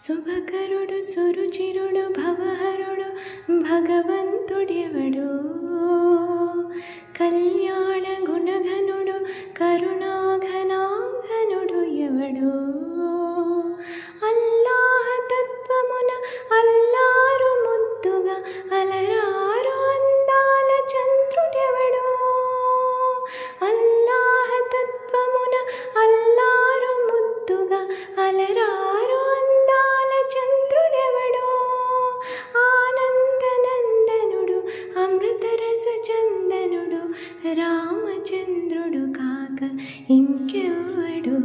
శుభకరుడు సురుచిరుడు భవహరుడు భగవంతుడెవడు? కళ్యాణ ఇంకెవడు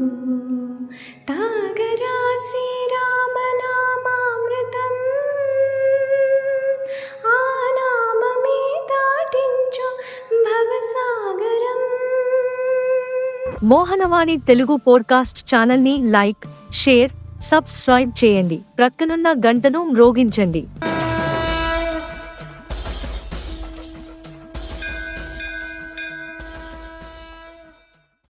తాగరా శ్రీరామనామామృతం. ఆ నామమే దాటించు భవసాగరం. మోహనవాణి తెలుగు పోడ్కాస్ట్ ఛానల్ని లైక్ షేర్ సబ్స్క్రైబ్ చేయండి. ప్రక్కనున్న గంటను మ్రోగించండి.